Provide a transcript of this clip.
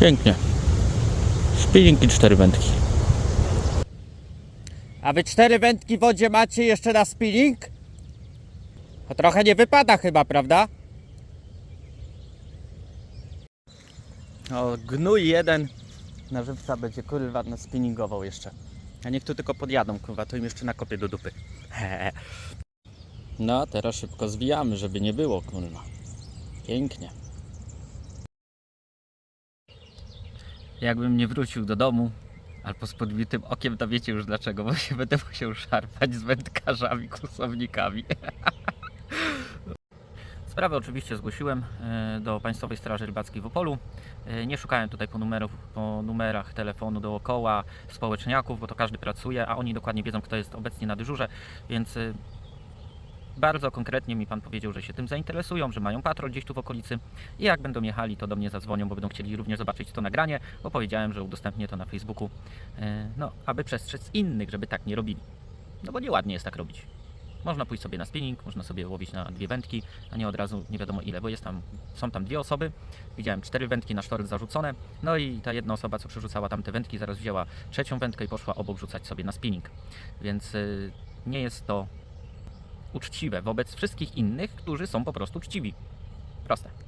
Pięknie. Spinning i cztery wędki. A wy cztery wędki w wodzie macie jeszcze na spinning? To trochę nie wypada chyba, prawda? O, gnój jeden na żywca będzie kurwa no spinningował jeszcze. A niech tu tylko podjadą, kurwa, to im jeszcze nakopię do dupy. No, teraz szybko zwijamy, żeby nie było, kurwa. Pięknie. Jakbym nie wrócił do domu, albo z podbitym okiem, to wiecie już dlaczego, bo się będę musiał szarpać z wędkarzami, kursownikami. Sprawę oczywiście zgłosiłem e, do Państwowej Straży Rybackiej w Opolu. E, Nie szukałem tutaj po, numerów, po numerach telefonu dookoła społeczniaków, bo to każdy pracuje, a oni dokładnie wiedzą, kto jest obecnie na dyżurze, więc e, bardzo konkretnie mi Pan powiedział, że się tym zainteresują, że mają patrol gdzieś tu w okolicy i jak będą jechali, to do mnie zadzwonią, bo będą chcieli również zobaczyć to nagranie, bo powiedziałem, że udostępnię to na Facebooku, e, no, aby przestrzec innych, żeby tak nie robili. No bo nieładnie jest tak robić. Można pójść sobie na spinning, można sobie łowić na dwie wędki, a nie od razu nie wiadomo ile, bo jest tam, są tam dwie osoby. Widziałem cztery wędki na sztorc zarzucone, no i ta jedna osoba, co przerzucała tam te wędki, zaraz wzięła trzecią wędkę i poszła obok rzucać sobie na spinning. Więc y, nie jest to uczciwe wobec wszystkich innych, którzy są po prostu uczciwi. Proste.